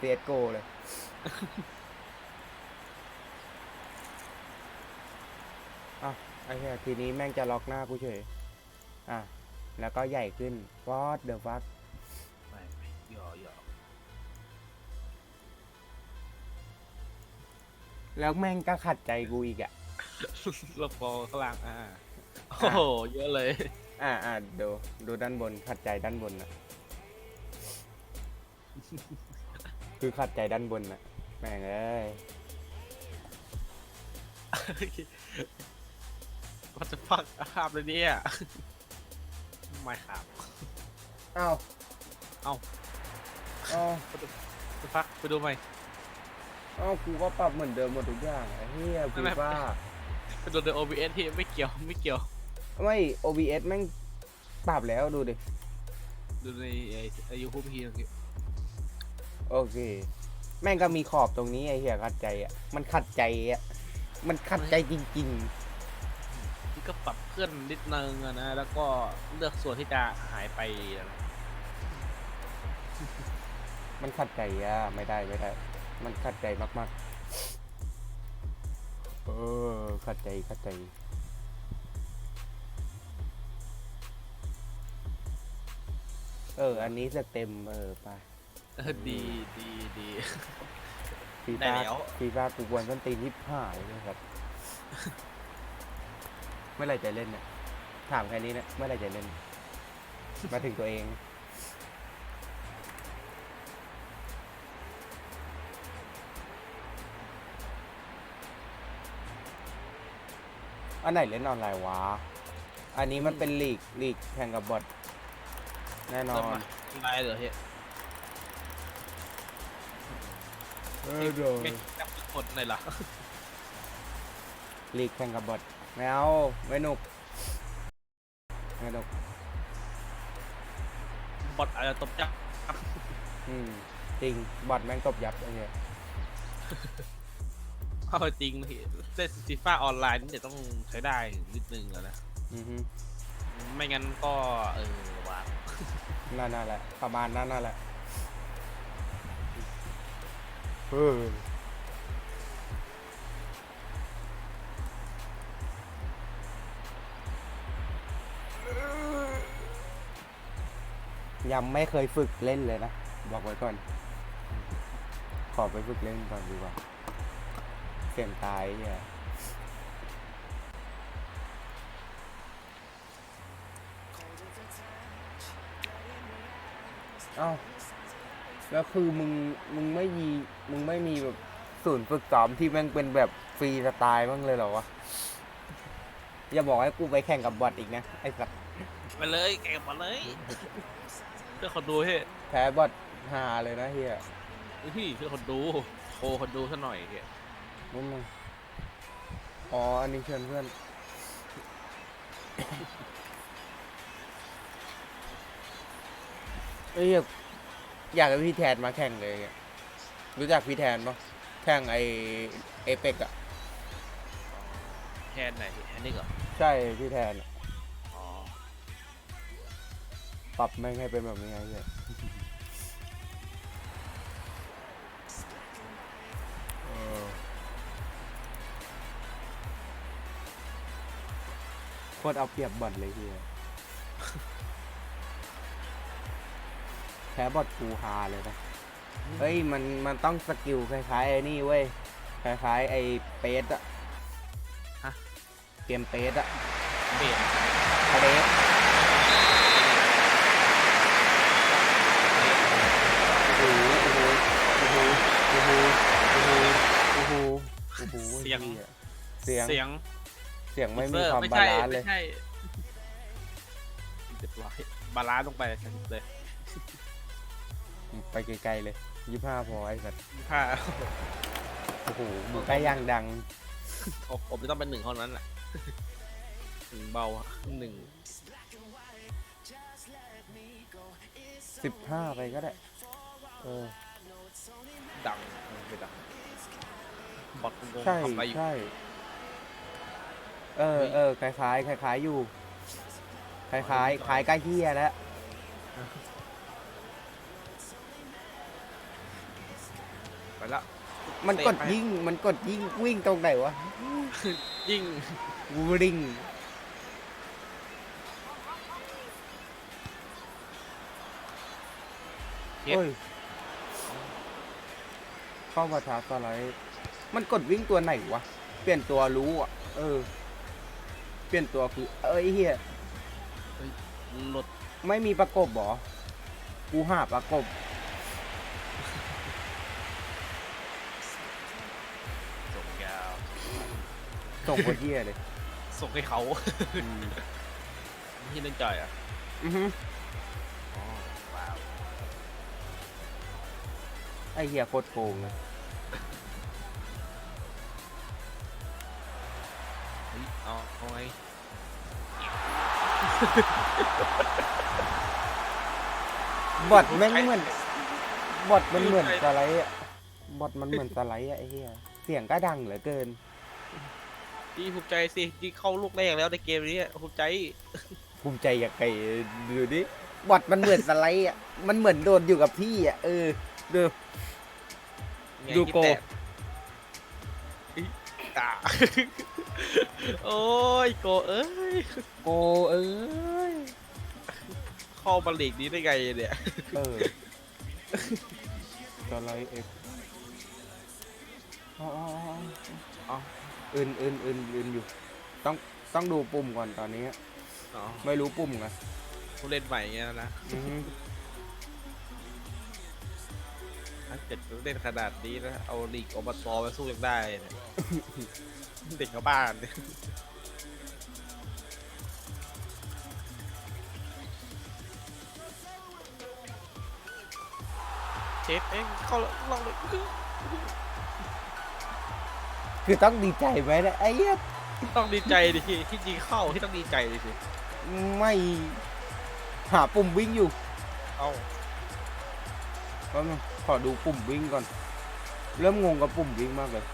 CSGO เลย อะไอ้เหี้ยทีนี้แม่งจะล็อกหน้ากูเฉย อะ แล้วก็ใหญ่ขึ้น what the fuck ไม่ไม่หยอกหยอกแล้วแม่งก็ขัดใจกูอีกอะ แล้วพอข้างล่างอ่า โอ้โห เยอะเลย อ่าอ่าดู ดูด้านบน ขัดใจด้านบนนะ คือขัดใจด้านบนนะแม่งเอ้ยว่าจะพักภาพเลยเนี่ยไม่ครับเอ้าเอ้าเอ้าจะพักไปดูไหมเอ้ากูก็ปรับเหมือนเดิมหมดทุกอย่างไอ้เหี้ยกูไม่ไม่ ว่าไปดูใน OBS ที่ไม่เกี่ยวไม่เกี่ยว ไม่ OBS แม่งปรับแล้วดูดิ ดูในไอ้ยูทูบพีเมื่อกี้ โอเค แม่งก็มีขอบตรงนี้ไอ้เหี้ยขัดใจอะ มันขัดใจอะ มันขัดใจจริงที่ก็ปรับเคลื่อนนิดนึงอะนะ แล้วก็เลือกส่วนที่จะหายไปนะๆ มันขัดใจอะ ไม่ได้ไม่ได้ มันขัดใจมากๆ เออขัดใจขัดใจ เออ อันนี้จะเต็มเออไป เออดีดีดี ฟีได้ฟ่าแล้ว ฟีฟ่ากูกวนต้นตีนที่ผ่ายเลยครับ เมื่อไหร่จะเล่นเนี่ยถามแค่นี้นะเมื่อไหร่จะเล่น มาถึงตัวเอง อันไหนเล่นออนไลน์วะ อันนี้มันเป็นลีกลีกแข่งกับบอทแน่นอเริ่มนมาลายเหรอเฮ้ย เออเดี๋ยวไม่จับกดเลยเหรอลีกแข่งกับบอทไม่เอาไม่หนุกไม่หนุกบอทอาจจะตบจับอืมจริงบอทแม่งตบยับไอ้เงี้ยเข้าจริงพี่เล่นฟีฟ่าออนไลน์นี่เดี๋ยวต้องใช้ได้นิดนึงอะนะอือฮึไม่งั้นก็เออวางนั่นนั่นแหละประมาณนั้นนั่นแหละ เออยังไม่เคยฝึกเล่นเลยนะ บอกไว้ก่อน ขอไปฝึกเล่นก่อนดีกว่า เสียงตายเนี่ยเอ้า แล้วคือมึงมึงไม่มีมึงไม่มีแบบศูนย์ฝึกซ้อมที่แม่งเป็นแบบฟรีสไตล์บ้างเลยเหรอวะอย่าบอกให้กูไปแข่งกับบอทอีกนะไอ้สัสไปเลยแกะมาเลยเพื่อคนดูเฮ้ยแพ้บอทหาเลยนะเฮียพี่เพื่อคนดูโชว์คนดูซะหน่อยเฮ้ยมึงมึงอ๋ออันนี้เชิญเพื่อน เอ้ย อยากอยากให้พี่แทนมาแข่งเลยอะรู้จักพี่แทนปะแข่งไอเอเปกอะแทนไหนพี่แทนนี่เหรอใช่พี่แทนอะอ๋อปรับแม่งให้เป็นแบบนี้ไงเฮียเออโคตรเอาเปรียบบอทเลยเฮีย พ้บอทกูฮาเลยนะเฮ้ยมันมันต้องสกิลคล้ายๆไอ้นี่เว้ยคล้ายๆไอ้เปสอะฮะ เกมเปสอะเบรเปสโอ้โหโอ้โหโอ้โหโอ้โหโอ้โหโอ้โหเสียง หี้เสียงเสียงเสียงไม่มีเซอร์ความไม่บาใช่ลานซ์เลไม่ยใช่เรียบร้อยบาลานซ์ลงไปเลย ไปไกลๆเลยยี่ห้าพอไอ้สัตว์ถ้าโอ้โหมึงใกล้ย่างดังผมผมจะต้องเป็นหนึ่งเท่านั้นแหละหนึ่งเบาอะหนึ่งสิบห้าไปก็ได้ เออ ดังไม่ดังบอทงงใช่ ทำอะไรอยู่ ใช่ เออเฮ้ย เออคล้ายๆคล้ายๆอยู่ คล้ายๆคล้ายใกล้เฮียแล้ว มันกดเตะไปยิงมันกดยิงวิ่งตรงไหนวะยิงวิ่งเฮ็ดโอ้ยเข้ามาท้าสไลด์มันกดวิ่งตัวไหนวะ เปลี่ยนตัวรู้อะ เออ เปลี่ยนตัวคือ เอ้ยเฮียหลดไม่มีประกบเหรอ กูหาประกบ ส่งคนเฮียเลยส่งให้เขาอืมที่เล่นจ่อยอะอือฮึอ๋อว้าวไอเฮียโคตรโกงเลยเฮ้ยเอาเอาไงบอทแม่งเหมือนบอทมันเหมือนสไลด์อะบอทมันเหมือนสไลด์อะไอเฮียเสียงก็ดังเหลือเกิน ดีภูมิใจสิดีเข้าลูกแรกแล้วในเกมนี้ภูมิใจภูมิใจอยากไก่ดูดิบอทมันเหมือนสไลด์อะ มันเหมือนโดนอยู่กับพี่อะ เออ ดูไงดูที่โกแตอิ๊ยอะโอ้ยโกเอ้ยโกเอ้ยเข้ามาลีกนี้ได้ไงเนี่ยเออสไลด์เอ็กอ๋อ อ๋ออ๋ออ๋ออื่นอื่นอื่นอื่นอยู่ ต้องต้องดูปุ่มก่อนตอนนี้ อ๋อไม่รู้ปุ่มไงผู้เล่นใหม่เงี้ยนะอือฮึถ้าเกิดเล่นขนาดนี้นะเอาลีกอบตมาสู้ยังได้เนี่ย เด็กชาวบ้านเนี่ยเชฟเองเข้าแล้วลองเลย คือต้องดีใจไหมเนะไอ้เหี้ยต้องดีใจดิที่ที่ยิงเข้าที่ต้องดีใจดิสิไม่หาปุ่มวิ่งอยู่เอ้าแป๊บนึงขอดูปุ่มวิ่งก่อน เริ่มงงกับปุ่มวิ่งมากเลย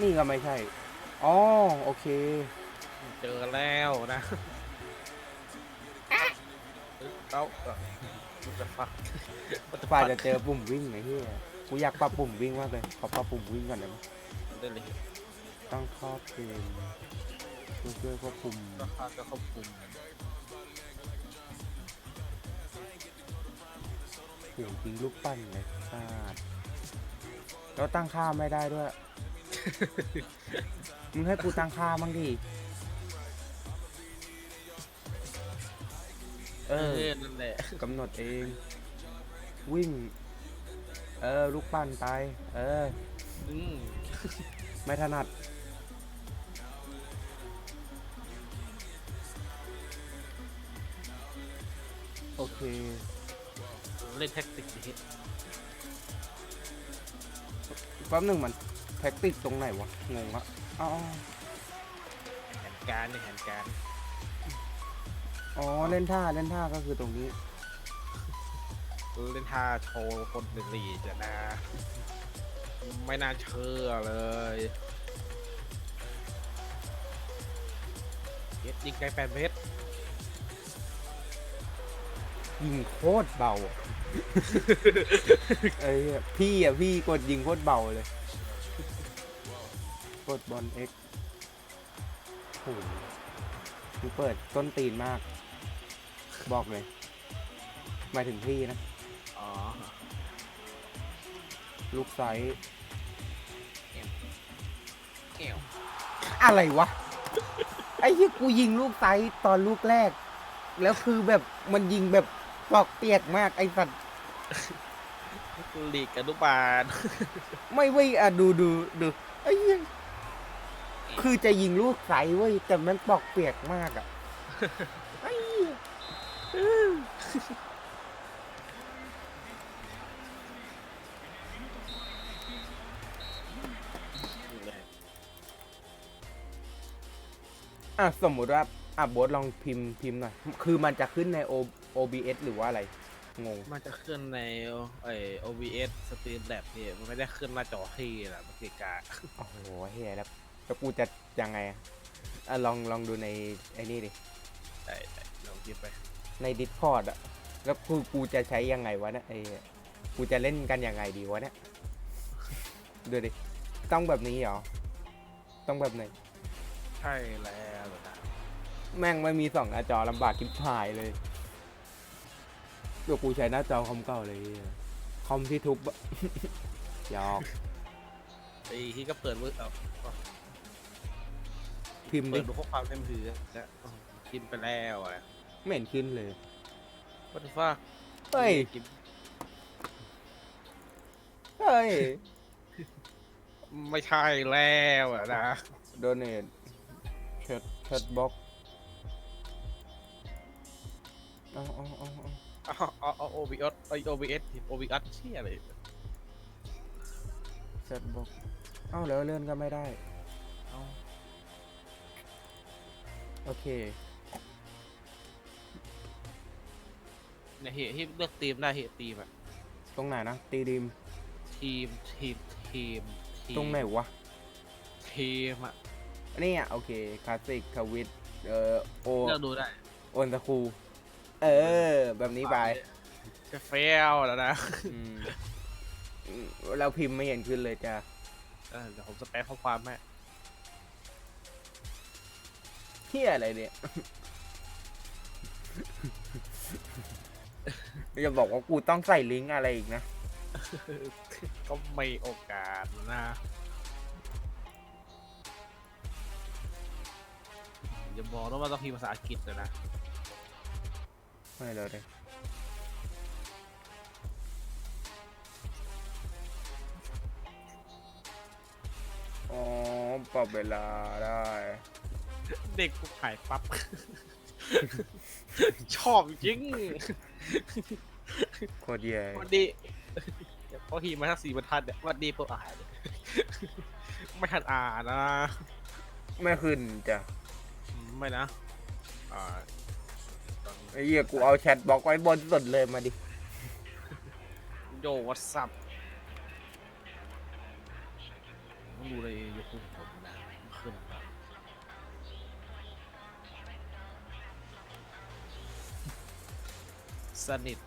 นี่ก็ไม่ใช่ อ๋อ โอเค เจอแล้วนะ เอ้ยเอ้ามันจะฟั กมันจะฝ่าฟักจะเจอปุ่มวิ่งไอ้เหี้ยกูอยากปรับปุ่มวิ่งมากเลยขอปรับปุ่มวิ่งก่อนได้ไหมได้เลยตั้งข้อเกมเพื่อควบคุมราคาก็ควบคุมเสียงยิงลูกปั้นเลยพลาดแล้วตั้งค่าไม่ได้ด้วย มึงให้กูตั้งค่าบ้างดิ เออ นั่นแหละกำหนดเอง วิ่ง เออ ลูกปั้นไป เออ อืมไม่ถนัด โอเค เล่นแท็กติกดิแป๊บหนึ่งมันแท็กติกตรงไหนวะ งงอะอ๋อแผนการเนี่ยแผนการ อ๋อเล่นท่าเล่นท่าก็คือตรงนี้ เล่นท่าโชว์คนหนึ่งลีจะนะ ไม่น่าเชื่อเลยเย็ดยิงไกลแปดเมตรยิงโคตรเบาอะเอ้ยพี่อะพี่กดยิงโคตรเบาเลย กดบอลเอ็กโอ้โหมึงเปิดต้นตีนมาก บอกเลยหมายถึงพี่นะ อ๋อ ลูกไซส์เกี่ยวอะไรวะ ไอ้ที่กูยิงลูกไซส์ตอนลูกแรก แล้วคือแบบมันยิงแบบปอกเปียกมากไอ้สัตว์ลีกอนุบาลไม่เว้ยอะดูดูดูไอ้เหี้ยคือจะยิงลูกไซส์เว้ยแต่มันปอกเปียกมากอะไอ้เหี้ย อะสมมุติว่าอะโบทลองพิมพ์พิมพ์หน่อย คือมันจะขึ้นใน O OBS หรือว่าอะไร งง มันจะขึ้นในไอ OBS Stream Lab นี่มันไม่ได้ขึ้นหน้าจอที่นะมันคือกาโอ้โหเฮียแล้วแล้วกูจะยังไงอะอะลองลองดูในไอ้นี่ดิได้ได้ลองคิดไป ในดิสคอร์ดอะ แล้วกูกูจะใช้ยังไงวะเนี่ยไอ้กูจะเล่นกันยังไงดีวะเนี่ยดูดิต้องแบบนี้เหรอ ต้องแบบไหนใช่แล้วนะแม่งไม่มีสองหน้าจอลำบากกิบหายเลยเดี๋ยวกูใช้หน้าจอคอมเก่าเลยคอมที่ทุบอะหยอกไอ้ที่ก็เปิดมือเอาพิมพ์เปิดิดดูข้อความเต็มถือแล้วพิมพ์ไปแล้วอะไม่เห็นขึ้นเลย วัตฟ้าเฮ้ย เฮ้ย ไม่ใช่แล้วอะนะ โดเนทเชิดเชิดบ็อกเอาเอาเอาเอาเอาเอาเอาโอบีเอสไอโอบีเอสโอบีเอสเชี่ยอะไรเชิดบ็อกเอ้าแล้วเลื่อนก็ไม่ได้ เอาโอเค เนี่ยเฮที่เลือกทีมได้เฮทีมอะตรงไหนนะ ตีดิม ทีมทีมทีมทีมตรงไหนวะทีมอะนี่อะโอเค คลาสสิกทวิตเอ่อโอเลือกดูได้โอนตะคูเออ แบบนี้ไปจะเฟลแล้วนะอืมอืมเราพิมพ์ไม่เห็นขึ้นเลยจ้ะเออเดี๋ยวผมสแปมข้อความให้เฮียอะไรเนี่ย อย่าบอกว่ากูต้องใส่ลิงก์อะไรอีกนะ ก็ไม่โอกาสนะ อย่าบอกนะว่าต้องพิมพ์ภาษาอังกฤษเลยนะ ไม่เลยเลยอ๋อปรับเวลาได้ เด็กกูถ่ายปั๊บ ชอบจริงโคตรแย่วันดีพอทีมาทั้งสี่บรรทัดเนี่ยวันดีปุ๊บอ่านเลยไม่ทันอ่านนะ ไม่ขึ้นจ้ะอืมไม่นะอ่าไอ้เหี้ยกูเอาแชทบล็อกไว้บนสุดเลยมาดิ โยวัตสับต้องดูเลยยก สนิท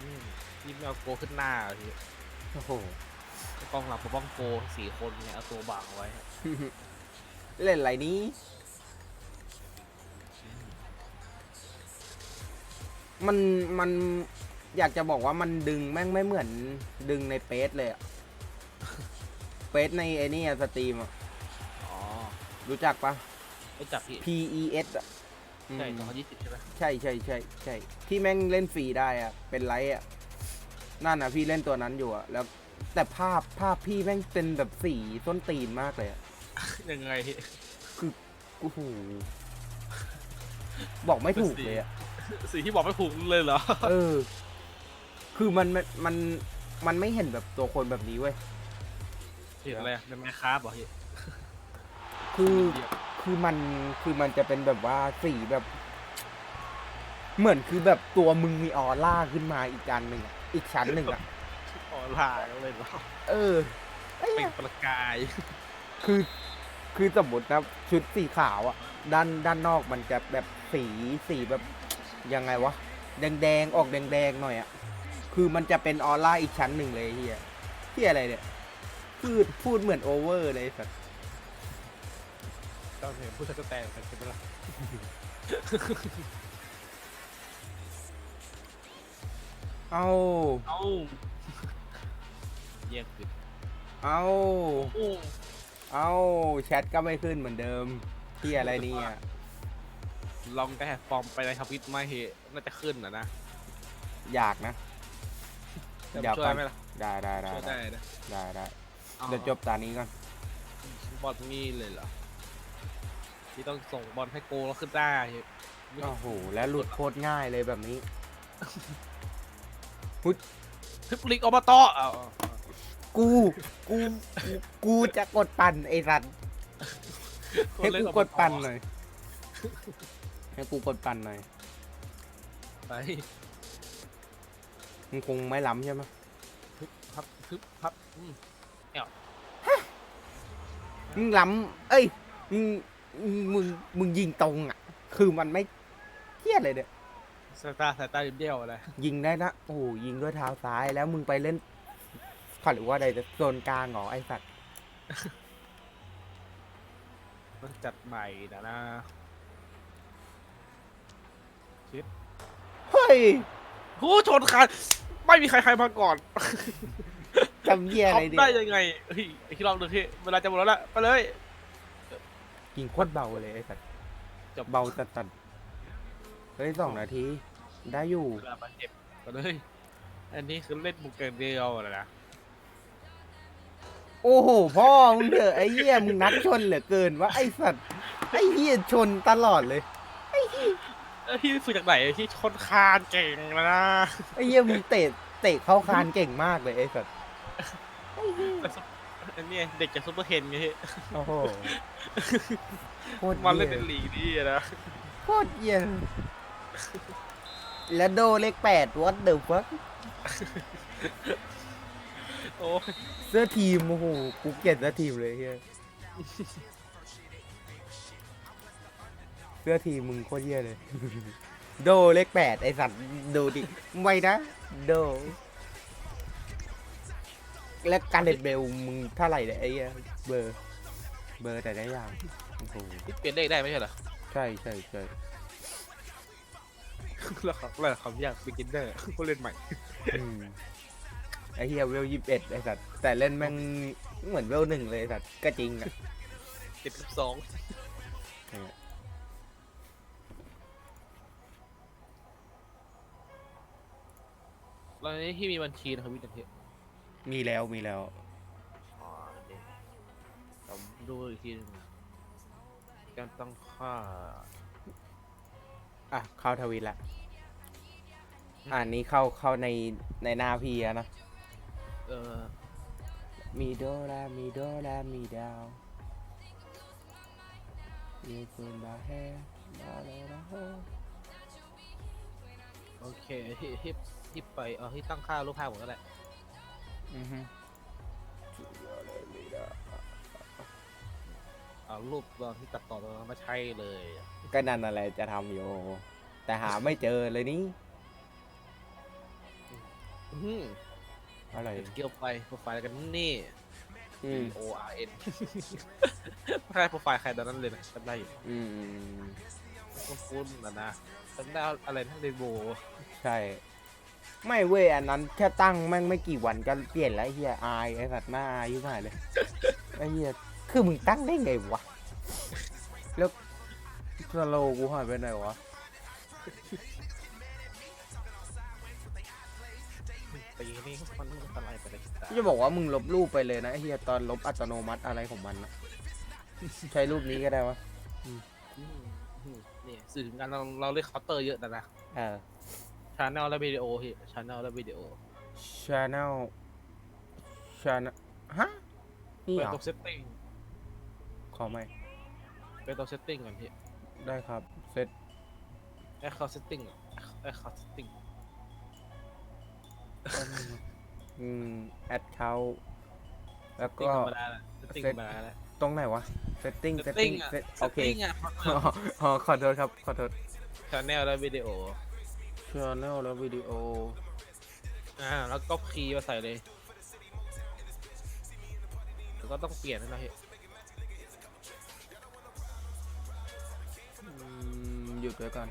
อืมนี่ไม่เอาโกขึ้นหน้าเหรอพี่โอ้โห กองหลังปกป้องโกสี่คนเนี่ยเอาตัวบังไว้เล่นอะไรนี้มันมันอยากจะบอกว่ามันดึงแม่งไม่เหมือนดึงในเปซเลยอะเปซในไอ้นี่อะสตรีมอะอ๋อรู้จักปะ รู้จักพี่ P E S อะอืมใช่สองพันยี่สิบใช่ไหมใช่ใช่ใช่ใช่ที่แม่งเล่นฟรีได้อะเป็นไลท์อะนั่นอะพี่เล่นตัวนั้นอยู่อะแล้วแต่ภาพภาพพี่แม่งเป็นแบบสีต้นตีนมากเลยอะยังไงพี่โอ้โหบอกไม่ถูกเลยอะสีที่บอกไม่ถูกเลยเหรอ เออ คือมันมันมันมันไม่เห็นแบบตัวคนแบบนี้เว้ยเห็นอะไรในแมคคราฟเหรอพี่คือ คือมันคือมันจะเป็นแบบว่าสีแบบ เหมือนคือแบบตัวมึงมีออร่าขึ้นมาอีกอันหนึ่งอะอีกชั้นหนึ่งอะออนไลน์เลยเหรอเออไอ้เป็เหี้นยประกาย คือคือสมมตินะชุดสีขาวอะด้านด้านนอกมันจะแบบสีสีแบบยังไงวะแดงแดงๆออกแดงแดงๆหน่อยอะคือมันจะเป็นออร่าอีกชั้นหนึ่งเลยเฮียเฮียอะไรเนี่ยพูดพูดเหมือนโอเวอร์เลยสัส ตอนเห็นผู้ชายก็แตกกันใช่ไหมล่ะเอาเอ้าเยี่ยมขึ้นเอาโอ้เอาแชทก็ไม่ขึ้นเหมือนเดิมที่อะไรเนี่ยลองแต่ฟอร์มไปในทวิตมาเหตุน่าจะขึ้นนะนะอยากนะ จะเดี๋ยวช่วก่ยอนไหมล่ะได้ได้ได้ช่วยได้ได้นะได้ได้อ๋อเดี๋ยวจบตานี้ก่อนบอลนี่เลยเหรอ ที่ต้องส่งบอลให้โกแล้วขึ้นได้ไม่โอ้โห แล้วหลุดโคตรง่ายเลยแบบนี้ทึบลิกอบตเอาเอาเอากูกู กู กูจะกดปั่นไอ้สัตว์ให้กูกดปั่นหน่อย ให้กูกดปั่นหน่อย ไปมึงคงไม่ล้ำใช่ไหมทึบพับทึบพับอืมมึงล้ำเอ้ย มึง มึงมึงยิงตรงอะ คือมันไม่เครียดเลยเนี่ยสายตาสายตาเดียวอะไรยิงได้นะโอ้โหยิงด้วยเท้าซ้ายแล้วมึงไปเล่นเขาหรือว่าอะไรจะโซนกลางเหรอไอ้สัตว์ต้องจัดใหม่นะนะชิปเฮ้ยโอ้ชนคันไม่มีใครใครมาก่อนจำเยี่ยอะไรทำดิได้ยังไงเฮ้ยไอ้ที่ลองดูที่เวลาจะหมดแล้วละไปเลย ยิงโคตรเบาเลยไอ้สัตว์จบเบาจัดจัดเฮ้ยสองนาที ได้อยู่เวลาบาดเจ็บไปเลย อันนี้คือเล่นบุกเกนเดียวนะนะโอ้โหพ่อมึงเถอะไอ้เหี้ยมึงนักชนเหลือเกินว่าไอ้สัตว์ไอ้เหี้ยชนตลอดเลยเอ้ยพี่ฝึกจากไหนที่ชนคานเก่งแล้วนะไอ้เหี้ยมึงเตะเตะเข้าคานเก่งมากเลยไอ้สัตว์ อันนี้เด็กจากซุปเปอร์เฮนไงพี่โอ้โหโคตรมันเล่นเหี้เป็ยนลีกนี่นะโคตรเหี้ยแล้วโดเลขแปด what the fuck โอ้ยเสื้อทีม โอ้โห กูเกลียดเสื้อทีมเลยเฮียเสื้อทีมมึงโคตรเหี้ยเลย โดเลขแปดไอสัตว์ดูดิ ไม่นะ โด และการเด็ดเบลมึงเท่าไหร่เนี่ยไอ้เหี้ยเบอร์ เบอร์แต่ได้อย่างโอ้โหพี่เปลี่ยนเลขได้ไม่ใช่เหรอใช่ใช่ใช่แล้วเขาแล้วเขาอยากเป็นกินเนอร์ผู้เล่นใหม่ อืมไอ้เฮียเวลยี่สิบเอ็ดไอสัตว์แต่เล่นแม่งเหมือนเวลหนึ่งเลยไอ้สัตว์ก็จริงอะเจ็ดสิบสองแล้วนี้ที่มีบัญชีนะครับพี่จันเทพ มีแล้วมีแล้ว อ๋อเดี๋ยวผมดูอีกทีหนึงการตั้งค่า อะ เข้าทวิตละอ่านนี้เข้าเข้าในในหน้าพี่อะนะ เอ่อมีโดรามีโดรามีดาวมีคุณบาเฮมาเลนะโฮโอเคที่ที่ที่ไปเออที่ตั้งค่ารูปภาพผมก็ได้ อือฮึเอารูปตอนที่ตัดต่อตอนนั้นมาใช้เลยก็นั่นอะไรจะทำอยู่ แต่หาไม่เจอเลยนี่อื้อหืออะไรเดี๋ยวเกี่ยวไปโปรไฟล์กันนี่ อืม O R N ใช่โปรไฟล์ใครตอนนั้นเลยนะจำได้อยู่อืมอืม คุ้นๆนะนะจำได้อะไรนะเรนโบว์ใช่ ไม่เว้ยอันนั้นแค่ตั้งแม่งไม่กี่วันก็เปลี่ยนแล้วไอ้เฮียอายไอ้สัตว์หน้าอายยุ่งหายเลยไอ้เฮียคือมึงตั้งได้ไงวะแล้วสโลว์กูหายไปไหนวะปีนี้มันอะไรไปเลยจะบอกว่ามึงลบรูปไปเลยนะไอ้เฮียตอนลบอัตโนมัติอะไรของมันนะใช้รูปนี้ก็ได้วะ อืมอืมนี่สื่อถึงการเราเราเรียกเคาน์เตอร์เยอะนะนะ เออ ชาแนลและวิดีโอพี่ชาแนลและวิดีโอ channel channel ฮะ นี่เป็เหนรอตัวเซตติ้งขอไม่ เป็นตัวเซตติ้งก่อนพี่ได้ครับ เซตแอคเคาท์เซตติ้งแอคเคาท์เซตติ้งอืม แอดเขาแล้วติ้งก็ ธรรมดาแหละเซตติ้งธรรมดาแหละ ตรงไหนวะ setting เซตติ้ง setting อะ set เซโอตเคติ้งอะอ๋ออ๋อขอโทษครับ ขอโทษ ชาแนลและวิดีโอ channel แล้ววิดีโอ อ่า แล้วก็คีย์มาใส่เลย แล้วก็ต้องเปลี่ยนนะพี่อืมหยุดไว้ก่อน